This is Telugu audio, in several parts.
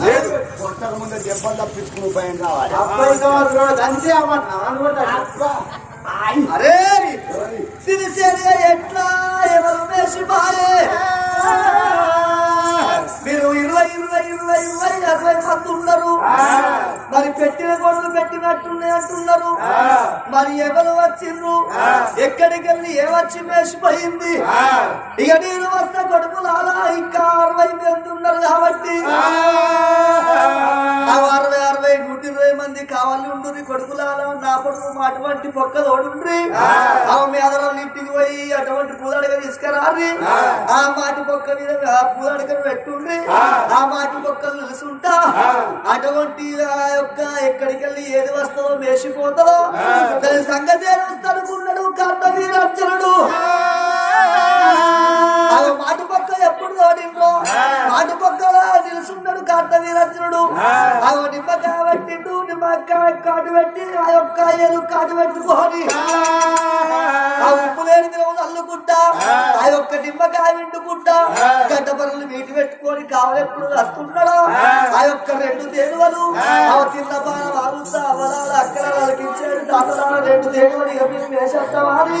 లేదు. కొట్టక ముందే దెబ్బలు తప్పించుకుని ఉపాయం కావాలి. అంతే అనుకుంటా అరే సిరిసేరి ఎట్లా ఎవరు వేసిపాయే? మీరు ఇరవై ఇరవై ఇరవై ఇరవై అరవై మంది ఉన్నారు. మరి పెట్టిన కొడుకు పెట్టినట్టున్నాయి అంటున్నారు. మరి ఎవరు వచ్చిండ్రు ఎక్కడికి వెళ్ళి ఏమొచ్చి వేసిపోయింది ఇక నేను వస్తే కొడుకులు అలా ఇంకా అరవై మంది ఉన్నారు కాబట్టి. ఆ. అరవై అరవై నూట ఇరవై మంది కావాలి ఉండుని కొడుకులాల నా కొడుకు అటువంటి పొక్క తోడుండ్రి ఆమె మీ అదరం ఇంటికి పోయి అటువంటి పూదడగ తీసుకురారి ఆ. మాటి పొక్క మీద ఆ పూదడగను పెట్టుండ్రి ఆ. మాటి పొక్కలు నిలుసుంటా అటువంటి ఆ యొక్క ఎక్కడికి వెళ్ళి ఏది వస్తుందో మేసిపోతుందో దాని సంగతి అనుకున్నాడు కర్ణవీరార్జునుడు ఆ మాటి పొక్క ఎప్పుడు తోడిండ్రో మాటి పొక్కల నిలుసున్నాడు కార్తవీరర్జునుడు ఆ నిమ్మకాయ పట్టిండు నిమ్మకాయ కాటు పెట్టి ఆ యొక్క ఏలు కాటు పెట్టుకొని ఆ. ఉప్పు లేని తిరగదు అల్లుకుంటా ఆ. యొక్క నిమ్మకాయ విండుకుంటా గడ్డ పనులు వీటి పెట్టుకొని కావలెప్పుడు వస్తున్నాడు ఆ. యొక్క రెండు తేలువలు ఆ. తిన్న బాణ వాగుతా అవలాల అక్కడ అలకించాడు తాతలాల రెండు తేలువలు ఇక మీరు వేసేస్తామని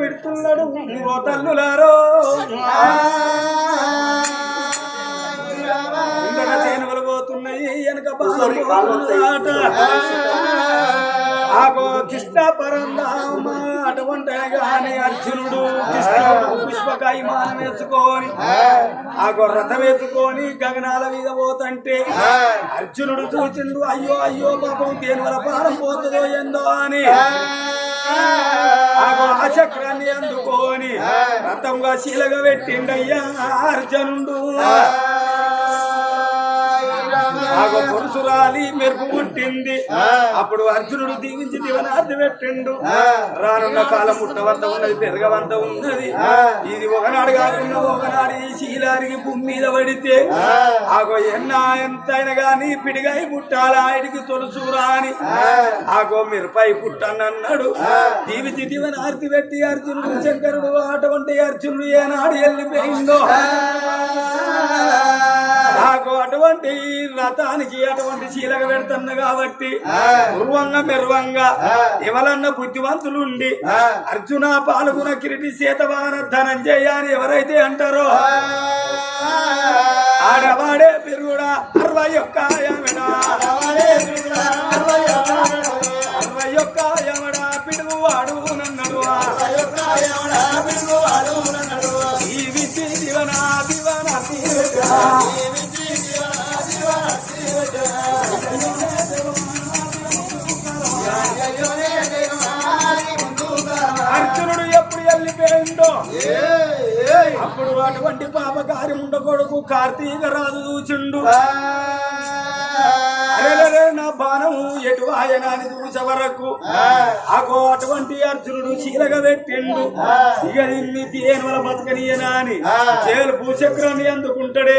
విడుతున్నాడు ఓ తల్లులారో. ఇందక తేనుగలు పోతున్నాయి వెనక బాట ఆగో కృష్ణ పరంధామ అటువంటి గాని అర్జునుడు కృష్ణుడు పుష్పకాయ మాన వేసుకొని ఆగో రథం వేసుకొని గగనాల మీద పోతంటే అర్జునుడు చూచిండు అయ్యో అయ్యో పాపం దేని పాలం పోతుందో ఏందో అని. ఆ చక్రాన్ని అందుకొని రథంగా శీలగా పెట్టిండయ్యా అర్జునుడు. ఆగో పరశురాలి మెరుపు పుట్టింది. అప్పుడు అర్జునుడు దీవించి దివనార్థి పెట్టిండు. రానున్న కాలం పుట్టవంత ఉన్నది పెరగవంత ఉన్నది. ఇది ఒకనాడు కాకుండా ఒకనాడు ఈ శీలానికి భూమి మీద పడితే ఆగో ఎన్నా ఎంతైనా గాని పిడిగాయి పుట్టాల ఆయనకి తొలుసురా అని ఆగో మిరపై పుట్టనన్నాడు. దీవించి దివనార్థి పెట్టి అర్జునుడు శంకరుడు అటువంటి అర్జునుడు ఏనాడు వెళ్ళిపోయిందో. అటువంటి రథానికి అటువంటి శీలక పెడుతున్న కాబట్టి పూర్వంగా మెరువంగా ఎవరన్నా బుద్ధివంతులుండి అర్జున పాల్గొన కిరీటి శీతవాన ధనంజయ అని ఎవరైతే అంటారో ఆడవాడే పెరుగుడా అరవై ఒక్క యమడా అరవై ఒక్క యమడా పిడుగు వాడు నన్నడు ఈ అర్జునుడు ఎప్పుడు వెళ్ళిపోయిండో? అప్పుడు అటువంటి పాపకారి ఉండకొడుకు కార్తీక రాజు చూచిండు. నా బాణము ఎటు ఆయనాని చూసే వరకు ఆగో అటువంటి అర్జునుడు చీలగా పెట్టిండు. ఇక దీన్ని దేనివల్ల బతకనియనా అని చేలు భూచక్రాన్ని అందుకుంటాడే.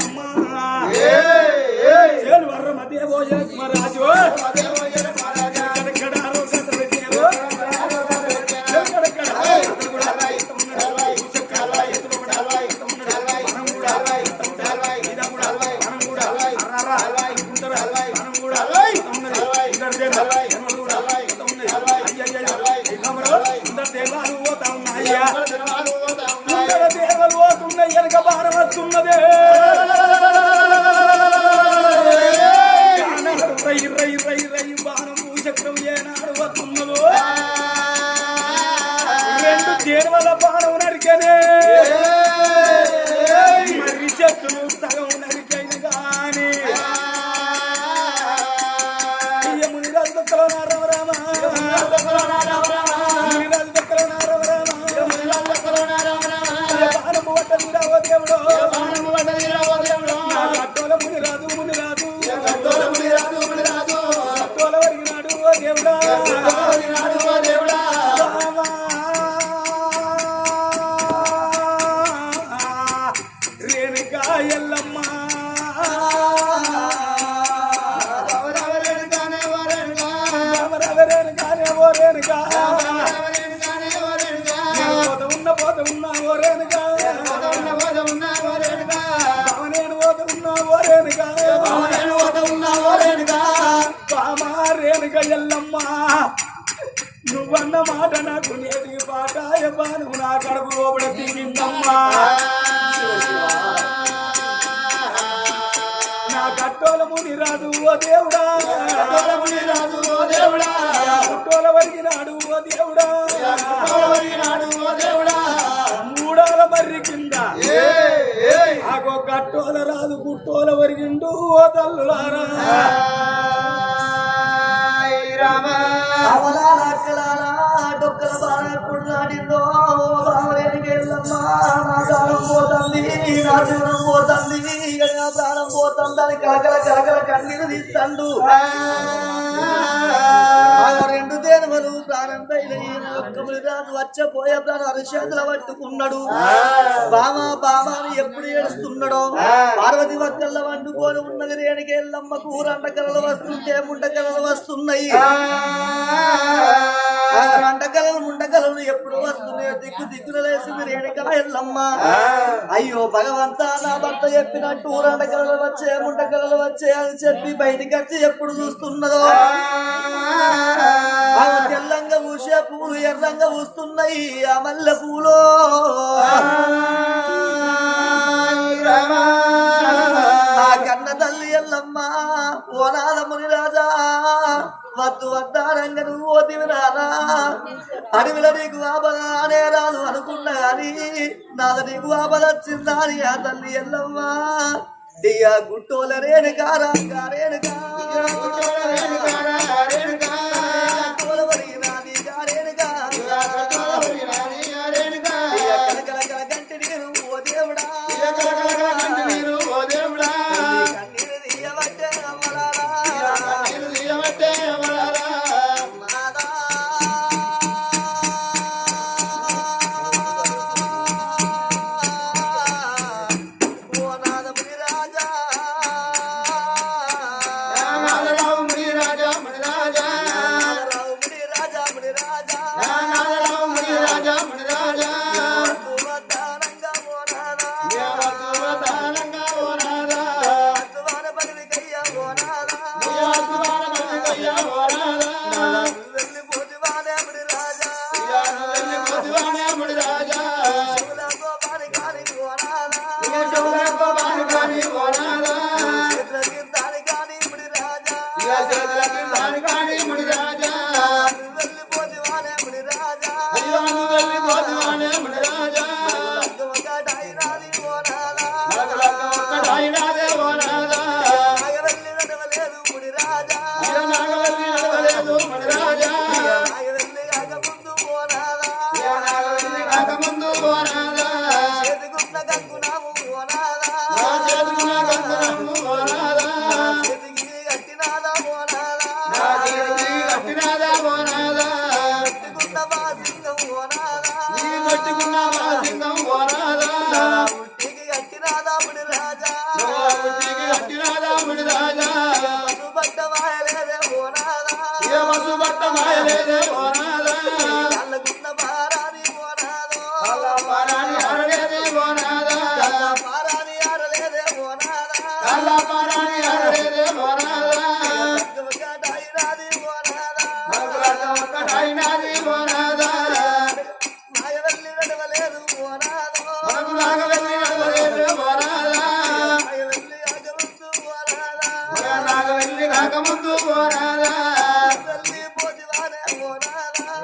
అమ్మా. నువ్వన్న మాట నాకు నేటికి పాటాయ బాను. నా కడుపు లోపల దిగిందమ్మా నా కట్టోల ముని రాదు ఓ దేవుడా. కుట్టోల వరిగినాడు ఓ దేవుడా. మూడాల మర్రి కింద. ఆగో కట్టోల రాదు కుట్టోల వరిగిండు ఓ తల్లులారా. అవలాల అక్కలాల డొక్కల బాల ఎప్పుడు నాటిందో బావలేనికి వెళ్ళమ్మా. నా పోతుంది నా జీవనం పోతుంది ఇక నా ప్రాణం కలకల కలకల కన్నీరు తీస్తాడు. రెండు దేనుమలు ప్రాణం ఒక్కములు రాదు వచ్చపోయే ప్రాణం అరిచేతుల పట్టుకున్నాడు. బామ బామ అని ఎప్పుడు ఏడుస్తున్నాడో? పార్వతి వక్కల్ల వండుకొని ఉన్నది రేణికి ఎల్లమ్మ కూరంట కలలు వస్తుంటే ముండ కలలు వస్తున్నాయి. ఆ. రండకలలు ముండకలలు ఎప్పుడు వస్తున్నాయో దిక్కు దిక్కున లేసింది రేణిక ఎల్లమ్మ. అయ్యో భగవంతా నా భర్త చెప్పినట్టు రండకలలు వచ్చే ముండకలలు వచ్చే అని చెప్పి బయటికి వచ్చి ఎప్పుడు చూస్తున్నదో? తెల్లంగా ఊసే పూలు ఎర్రంగా వస్తున్నాయి. ఆ మల్లె పూలు. ఆ కన్న తల్లి ఎల్లమ్మ ఓనాద ముని రాజా వద్దు వద్దారంగ నువ్వు ఓ దివిరారా అడవిలో నీకు ఆపద అనే రాదు అనుకున్నా గాని నాద నీకు ఆపద వచ్చిందా అని ఆ తల్లి ఎల్లమ్మ. దియ గుట్టోల రేణుకా రాగా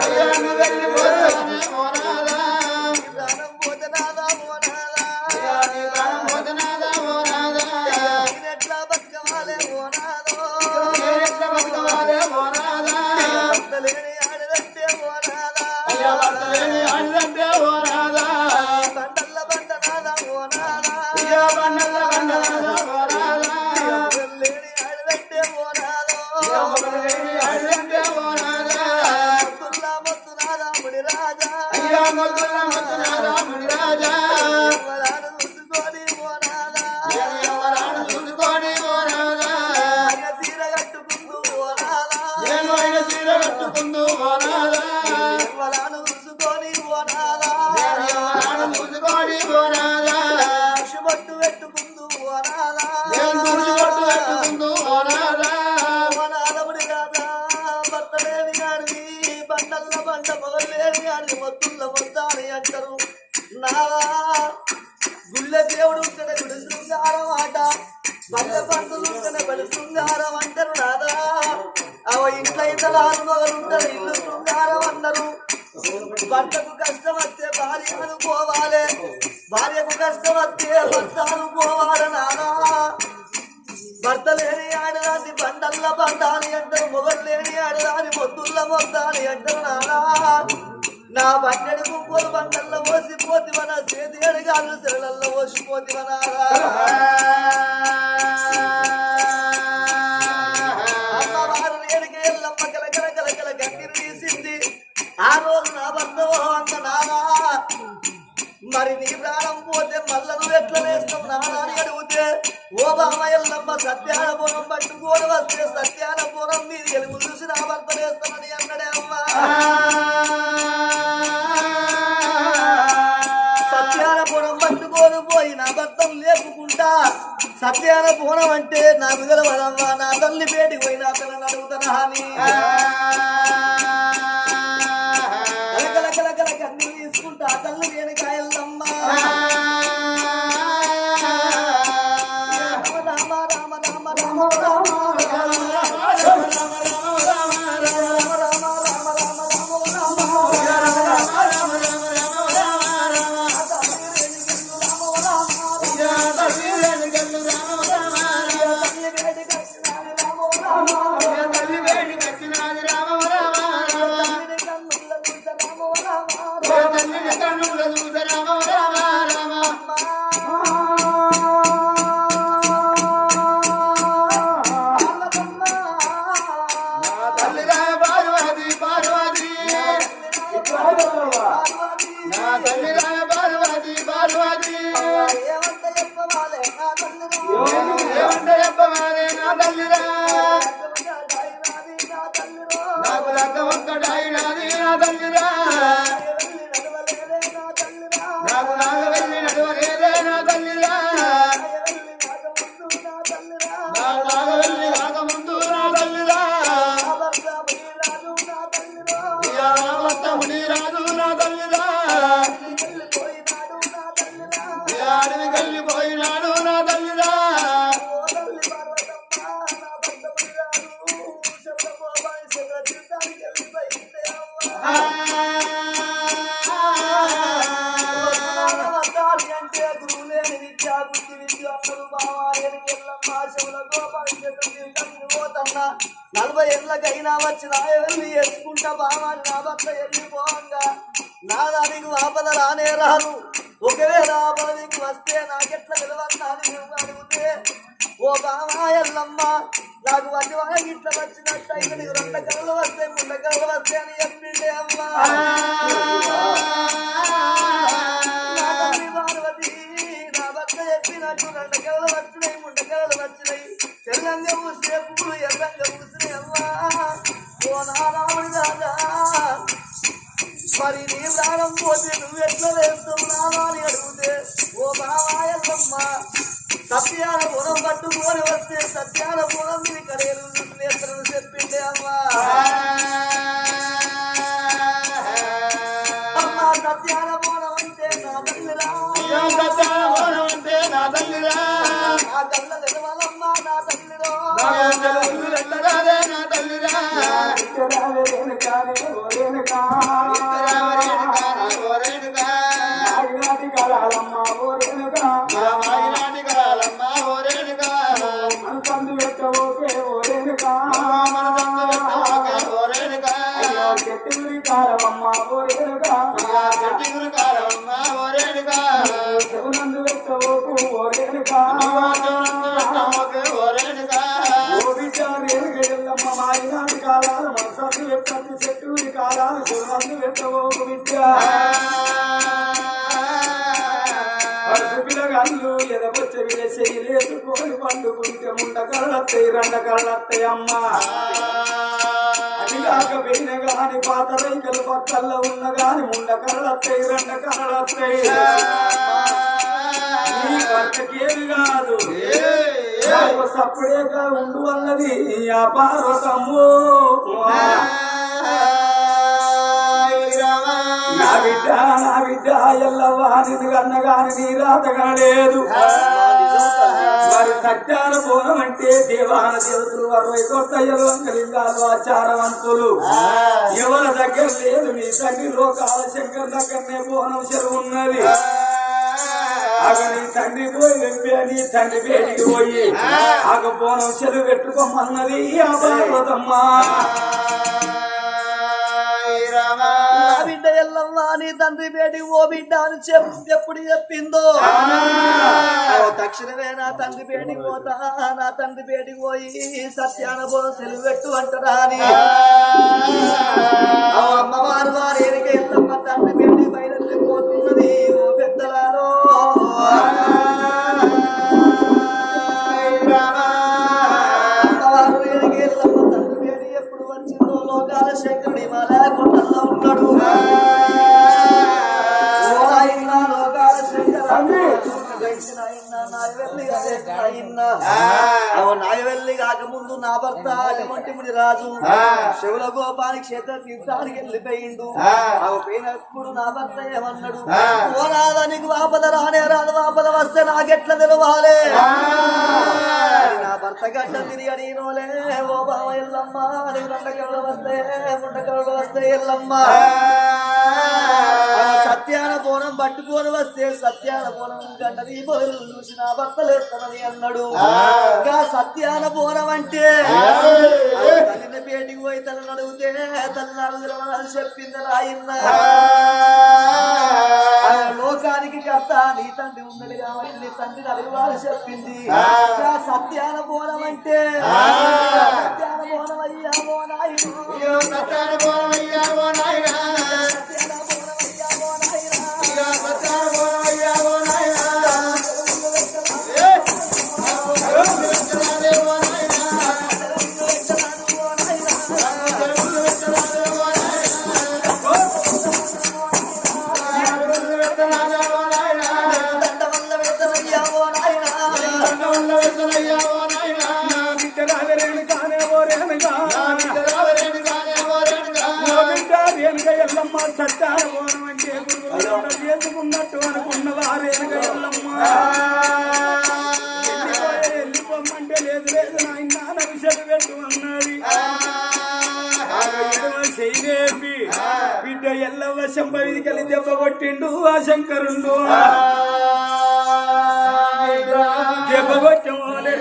వెళ్ళిపోతాం భార్యకు కష్టం వస్తే భర్త అనుకోవాలి నానా. భర్త లేని ఆడదాన్ని బండల్ల బండాలి అంటారు మొగలు లేని ఆడదాని మొత్తుల్ల మొత్తాలి అంటారు నానా. నా బండెడు గుంపులు బండల్లో పోసిపోతి మన చేతి అడిగాలు సెరలల్లో పోసిపోతి అమ్మవారు ఎల్లమ్మ సత్యాన పూరం పట్టుకోని వస్తే సత్యాన పూరం మీరు ఎలుగు చూసి నా భర్త వేస్తానని అన్నాడే అమ్మ. సత్యాన పూరం పట్టుకోని పోయి నా భర్తం లేపుకుంటా. సత్యాన పూరం అంటే నా విగల నా తల్లి పేటికి పోయినా అతను తల్లిని అడుగుతానా అని బావాని నా భర్త వెళ్ళిపోవంగా నా దానికి ఆపద రానే రాదు ఒకవేళ ఆపద నీకు వస్తే నాకెట్లా విలువన్నాని నువ్వు అడిగితే ఓ బావా నాకు వచ్చి వాళ్ళ ఇట్లా వచ్చినట్టు నీకు రెండు కళ్ళు వస్తాయి ముండ కళ్ళు వస్తాయి అని చెప్పిండే అమ్మా. నా తల్లి పార్వతి, నా చెప్పినట్టు రెండు కళ్ళు వచ్చినాయి ముండ కళ్ళు వచ్చినాయి. తెల్లంగా పూసే పువ్వులు ఎర్రంగా పూసినాయి అమ్మా. ఓ నారాయణ రాజా మరి నీ ప్రాణం పోతే నువ్వు ఎట్లా వేస్తావు నావా అని అడిగితే ఓ బావాయల్లమ్మ సత్యాల గుణం పట్టుకొని వస్తే సత్యాల కళ్ళత్తయి రెండ కళ్ళత్తయి అమ్మా అది గాని పాత రైకలు పక్కల్లో ఉన్న గాని ముండ కళ్ళత్తయి రెండ కళ్ళత్తయి నీ భర్తకేమి కాదు? నాకు సప్పుడేగా ఉండు అన్నది ఆ పార్వతమ్ము. నా బిడ్డ నా బిడ్డ ఎల్లవ్వా నిన్ను కన్నగాని నీ రాతగా లేదు. మరి సత్యాల పూర్ణం అంటే దేవాన దేవతలు అరవై కొట్టయ్యలు అంగలింగాలు ఆచారవంతులు. ఎవరి దగ్గర లేదు నీ తండ్రి లోకాల శంకర్ దగ్గరనే బోనం చెరువు ఉన్నది నీ తండ్రి పోయి వెంపే నీ తండ్రి పేటికి పోయి. ఆగ బోనం చెరువు పెట్టుకోమన్నది ఆ. ఎల్లమ్మ నీ తండ్రి బేటికి ఓ బిడ్డ అని చెప్పు ఎప్పుడు చెప్పిందో. తక్షణమే నా తండ్రి బేటికి పోతా నా తండ్రి బేటికి పోయి సత్యాన పో సెలవు పెట్టు అంటారా అని. అమ్మవారు వారి ఎరిక ఎల్లమ్మ తండ్రి బేటికి బయలుదేరిపోతున్నది. ఓ నాయవెల్లి కాకముందు నా భర్త అటువంటి రాజు. శివుల గోపాని క్షేత్ర తీర్థానికి వెళ్ళిపోయిండు. పోయినప్పుడు నా భర్త ఏమన్నాడు? ఓ వాపద రానే రాదు వాపద వస్తే నాకెట్లా తెలవాలే? నా భర్త గడ్డ తిరిగి అడిగినోలే ఓ బావ ఎల్లమ్మ నీకు రెండకళ్ళు వస్తే ముండకళ్ళు వస్తే ఎల్లమ్మ. సత్యాన బోనం పట్టుకొని వస్తే సత్యాన బోనం గంట దీపాలు చూసి నా భర్త లేస్తానని అన్నాడు. ఇంకా సత్యాన బోనం అంటే తల్లిని పేటికి పోయి తల్లిని అడిగితే తల్లిని అడుగుతామని చెప్పింది రాయన్న లోకానికి కర్త నీ తండ్రి ఉన్నాడు కాబట్టి నీ తండ్రిని అడగవాలని చెప్పింది. ఇంకా సత్యాన బోనం అంటే సత్యాన బోనం అయ్యా ఓ నాయనా సత్యాన బోనం అయ్యా. చేయలేపి బిడ్డ ఎల్లవ్వ శంభవిదికెళ్ళి దెబ్బ కొట్టిండు ఆ శంకరుండు. దెబ్బ కొట్టమోలే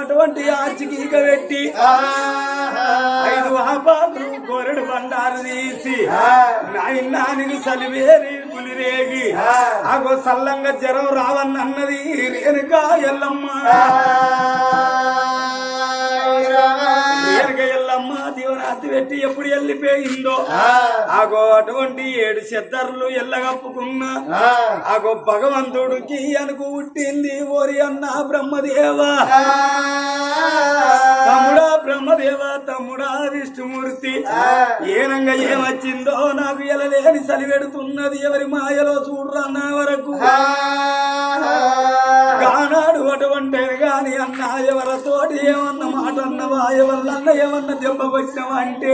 అటువంటి ఆచికీక పెట్టి ఐదు ఆపాకులు కొరడు బండారు తీసి నాయనానికి సలివేరి పులిరేగి ఆగో సల్లంగా జ్వరం రావన్నన్నది రేణుక ఎల్లమ్మ. దీవనాతి పెట్టి ఎప్పుడు వెళ్ళిపోయిందో? ఆగో అటువంటి ఏడు చెద్దర్లు ఎల్లగప్పుకున్న ఆగో భగవంతుడికి అనుకు పుట్టింది ఓరి అన్న బ్రహ్మదేవా. తమ్ముడా బ్రహ్మదేవ తమ్ముడా విష్ణుమూర్తి. ఏనంగా ఏమొచ్చిందో నాకు ఎలలేని సలివెడుతున్నది ఎవరి మాయలో చూడరన్న వరకు? గానాడు అటువంటి గాని అన్న ఎవరితోటి ఏమన్న మాట అన్నవా ఎవరినన్న ఏమన్న దెబ్బ కొట్టినవా అంటే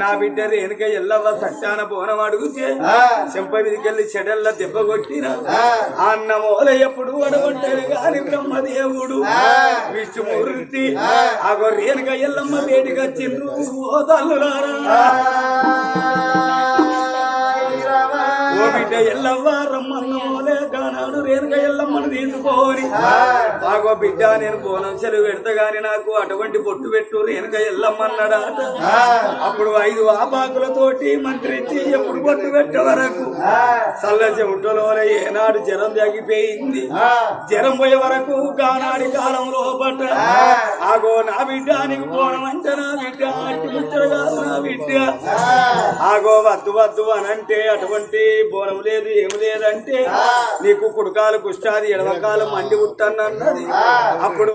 నా బిడ్డ రేణుక ఎల్లవ్వ సత్యాన బోనం అడుగుతే చెంప మీదకెళ్ళి చెడల్ల దెబ్బ కొట్టిన అన్న మూల ఎప్పుడు అడగొట్టారు గాని బ్రహ్మదేవుడు విష్ణుమూర్తి ఆగో రేణుక ఎల్లమ్మ వేడికి వచ్చిండ్రు ఓ తల్లులారా. తీసుకొని ఆగో బిడ్డ నేను బోనం చెరువు పెడతా గాని నాకు అటువంటి పొట్టు పెట్టు రేణుక ఎల్లమ్మన్నాడాట అప్పుడు ఐదు ఆపాకులతోటి మంత్రించి ఎప్పుడు పొట్టు పెట్టే వరకు చల్ల చెవుటలో ఏనాడు జ్వరం తగ్గిపోయింది జ్వరం పోయే వరకు గానాడి కాలం లోపట. ఆ. ఆగో నా బిడ్డ నీకు బోనం అంటే నా బిడ్డ అట్టి నా బిడ్డ. ఆగో వద్దు వద్దు అని అంటే అటువంటి బోనం లేదు ఏం లేదంటే నీకు కుడకాలు కుష్టాది ఎడవకాలు మండి ఉట్టన్నది అప్పుడు